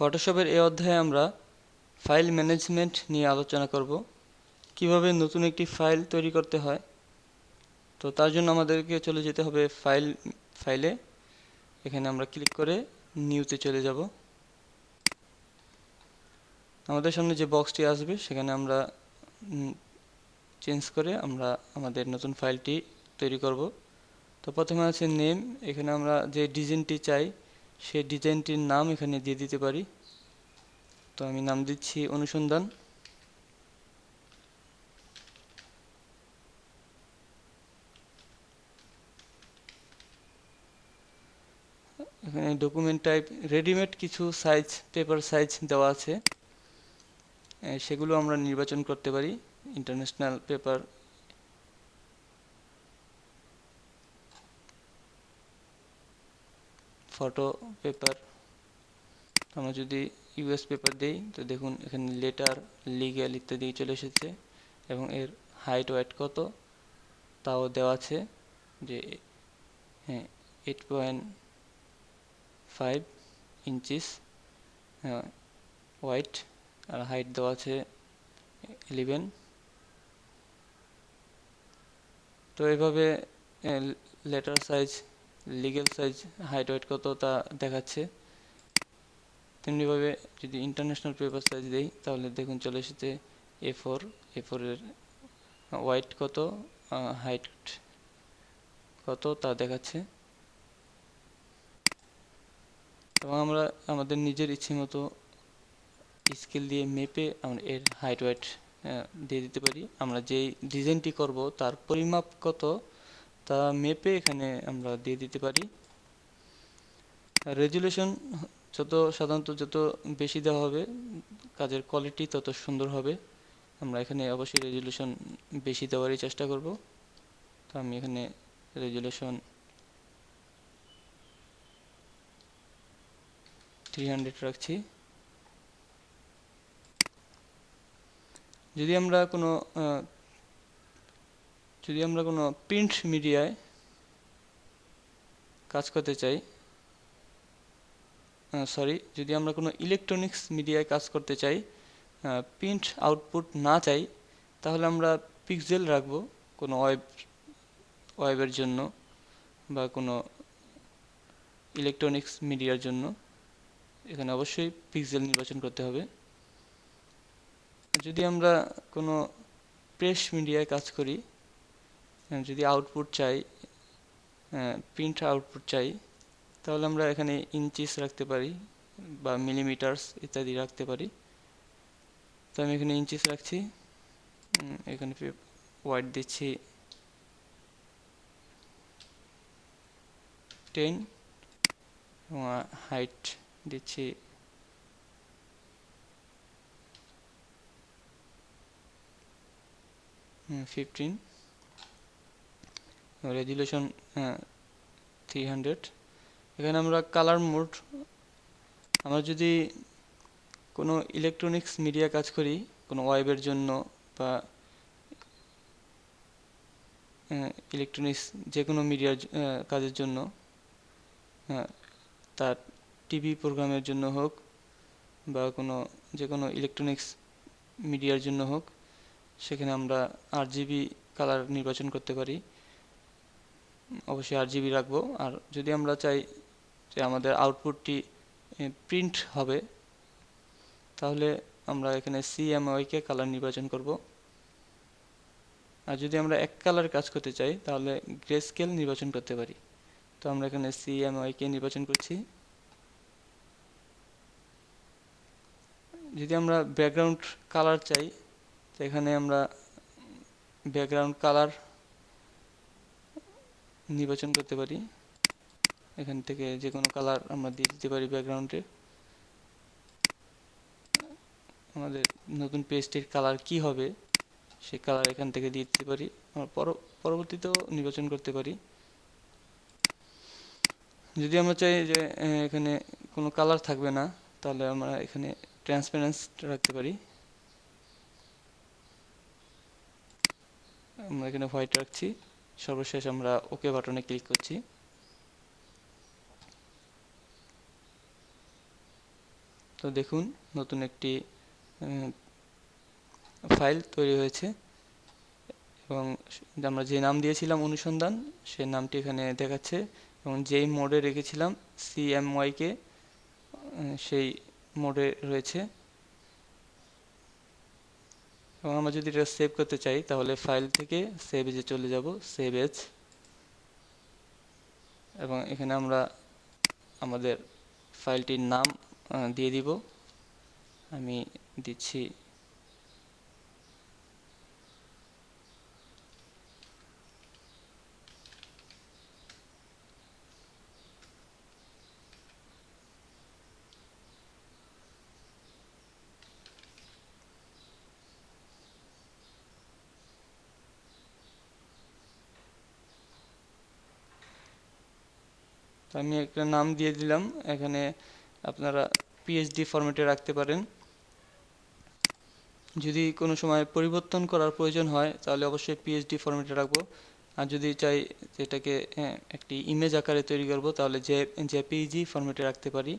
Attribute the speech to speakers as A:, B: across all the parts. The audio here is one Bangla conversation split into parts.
A: ফটোশপের এই অধ্যায়ে আমরা ফাইল ম্যানেজমেন্ট নিয়ে আলোচনা করব। কীভাবে নতুন একটি ফাইল তৈরি করতে হয়? তো তার জন্য আমাদেরকে চলে যেতে হবে ফাইল ফাইলে এখানে আমরা ক্লিক করে নিউতে চলে যাব। আমাদের সামনে যে বক্সটি আসবে, সেখানে আমরা চেঞ্জ করে আমরা আমাদের নতুন ফাইলটি তৈরি করব। তো প্রথমে আছে নেম এখানে আমরা যে ডিজাইনটি চাই, সেই ডিজাইনটির নাম এখানে দিয়ে দিতে পারি। তো আমি নাম দিচ্ছি অনুসন্ধান। এখানে ডকুমেন্ট টাইপ রেডিমেড কিছু সাইজ পেপার সাইজ দেওয়া আছে। সেগুলো আমরা নির্বাচন করতে পারি ইন্টারন্যাশনাল পেপার ফটো পেপার আমরা যদি ইউএস পেপার দিই, তো দেখুন এখানে লেটার লিগ্যাল ইত্যাদি চলে এসেছে এবং এর হাইট ওয়েট কত? তাও দেওয়া আছে যে হ্যাঁ eight point five inches width আর হাইট দেওয়া আছে ইলেভেন তো এভাবে letter size legal size height weight কত তা দেখাচ্ছে। তেমনিভাবে যদি ইন্টারন্যাশনাল পেপার সাইজ দিই, তাহলে দেখুন চলে এসেছে এ ফোর এ ফোরের হোয়াইট কত হাইট কত তা দেখাচ্ছে। এবং আমরা, আমাদের নিজের ইচ্ছে মতো স্কেল দিয়ে মেপে আমরা এর হাইট ওয়েট দিয়ে দিতে পারি। আমরা যেই ডিজাইনটি করব, তার পরিমাপ কত, তা মেপে এখানে আমরা দিয়ে দিতে পারি। রেজুলেশন যত সাধারণত যত বেশি দেওয়া হবে, কাজের কোয়ালিটি তত সুন্দর হবে। আমরা এখানে অবশ্যই রেজুলেশন বেশি দেওয়ারই চেষ্টা করব। তো আমি এখানে রেজুলেশন থ্রি হান্ড্রেড রাখছি। যদি আমরা কোনো যদি আমরা কোনো প্রিন্ট মিডিয়ায় কাজ করতে চাই সরি যদি আমরা কোনো ইলেকট্রনিক্স মিডিয়ায় কাজ করতে চাই প্রিন্ট আউটপুট না চাই, তাহলে আমরা পিক্সেল রাখব কোনো ওয়েব ওয়েবের জন্য বা কোনো ইলেকট্রনিক্স মিডিয়ার জন্য। এখানে অবশ্যই পিক্সেল নির্বাচন করতে হবে। যদি আমরা কোনো প্রেস মিডিয়ায় কাজ করি যদি আউটপুট চাই প্রিন্ট আউটপুট চাই তাহলে আমরা এখানে ইঞ্চিস রাখতে পারি বা মিলিমিটার্স ইত্যাদি রাখতে পারি। তো আমি এখানে ইঞ্চিস রাখছি। এখানে ওয়াইড দিচ্ছি টেন এবং হাইট দিচ্ছি ফিফটিন রেজুলেশন থ্রি হান্ড্রেড এখানে আমরা কালার মোড আমরা যদি কোনো ইলেকট্রনিক্স মিডিয়া কাজ করি, কোনো ওয়েবের জন্য বা ইলেকট্রনিক্স যে কোনো মিডিয়ার কাজের জন্য তার টিভি প্রোগ্রামের জন্য হোক বা কোনো যে কোনো ইলেকট্রনিক্স মিডিয়ার জন্য হোক, সেখানে আমরা আর জিবি কালার নির্বাচন করতে পারি। অবশ্যই আর জিবি রাখব। আর যদি আমরা চাই যে আমাদের আউটপুটটি প্রিন্ট হবে, তাহলে আমরা এখানে সিএমওয়াইকে কালার নির্বাচন করব। আর যদি আমরা এক কালার কাজ করতে চাই, তাহলে গ্রে স্কেল নির্বাচন করতে পারি। তো আমরা এখানে সিএমওয়াইকে নির্বাচন করছি। যদি আমরা ব্যাকগ্রাউন্ড কালার চাই, তো এখানে আমরা ব্যাকগ্রাউন্ড কালার নির্বাচন করতে পারি। এখান থেকে যে কোনো কালার আমরা দিয়ে দিতে পারি ব্যাকগ্রাউন্ডে আমাদের নতুন পেজটির কালার কি হবে, সে কালার এখান থেকে দিয়ে দিতে পারি। আমরা পরবর্তীতেও নির্বাচন করতে পারি। যদি আমরা চাই যে এখানে কোনো কালার থাকবে না, তাহলে আমরা এখানে ট্রান্সপারেন্স রাখতে পারি। আমরা এখানে হোয়াইট রাখছি। সর্বশেষ আমরা ওকে বাটনে ক্লিক করছি। তো দেখুন, নতুন একটি ফাইল তৈরি হয়েছে। এবং আমরা যে নাম দিয়েছিলাম অনুসন্ধান সেই নামটি এখানে দেখাচ্ছে। এবং যেই মোডে রেখেছিলাম সিএমওয়াইকে সেই মোডে রয়েছে। এবং আমরা যদি এটা সেভ করতে চাই, তাহলে ফাইল থেকে সেভ এজে চলে যাব সেভ এজ এবং এখানে আমরা আমাদের ফাইলটির নাম দিয়ে দিব। আমি দিচ্ছি। আমি একটা নাম দিয়ে দিলাম। এখানে আপনারা পিএইচডি ফরম্যাটে রাখতে পারেন। যদি কোনো সময় পরিবর্তন করার প্রয়োজন হয়, তাহলে অবশ্যই পিএইচডি ফরম্যাটে রাখব। আর যদি চাই যেটাকে একটি ইমেজ আকারে তৈরি করব, তাহলে জে জেপিজি ফরম্যাটে রাখতে পারি।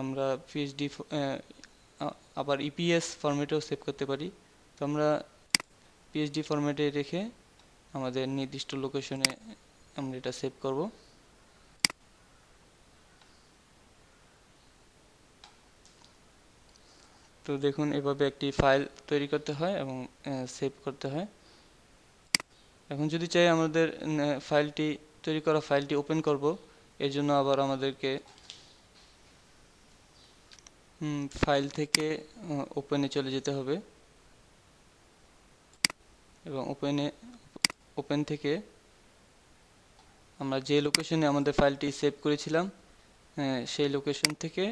A: আমরা পিএইচডি আবার ইপিএস ফরম্যাটেও সেভ করতে পারি। তো আমরা পিএইচডি ফরম্যাটে রেখে আমাদের নির্দিষ্ট লোকেশনে আমরা এটা সেভ করব। তো দেখুন, এভাবে একটি ফাইল তৈরি করতে হয় এবং সেভ করতে হয়। এখন যদি চাই আমাদের ফাইলটি তৈরি করা ফাইলটি ওপেন করব, এর জন্য আবার আমাদেরকে ফাইল থেকে ওপেনে চলে যেতে হবে। এবং ওপেনে ওপেন থেকে আমরা যে লোকেশনে আমাদের ফাইলটি সেভ করেছিলাম সেই লোকেশন থেকে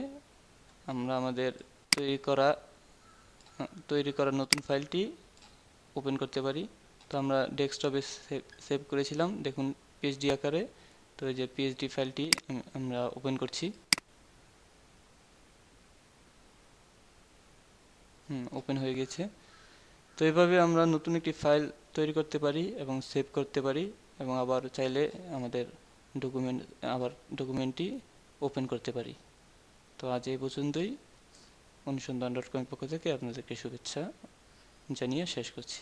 A: আমরা আমাদের তৈরি করা তৈরি করা নতুন ফাইলটি ওপেন করতে পারি। তো আমরা ডেস্কটপে সেভ করেছিলাম। দেখুন, পিএইচডি আকারে। তো এই যে পিএইচডি ফাইলটি আমরা ওপেন করছি। হুম, ওপেন হয়ে গেছে। তো এভাবে আমরা নতুন একটি ফাইল তৈরি করতে পারি এবং সেভ করতে পারি এবং আবার চাইলে আমাদের ডকুমেন্ট, আবার ডকুমেন্টটি ওপেন করতে পারি। তো আজ এই পর্যন্তই। অনুসন্ধান ডট কমের পক্ষ থেকে আপনাদেরকে শুভেচ্ছা জানিয়ে শেষ করছি।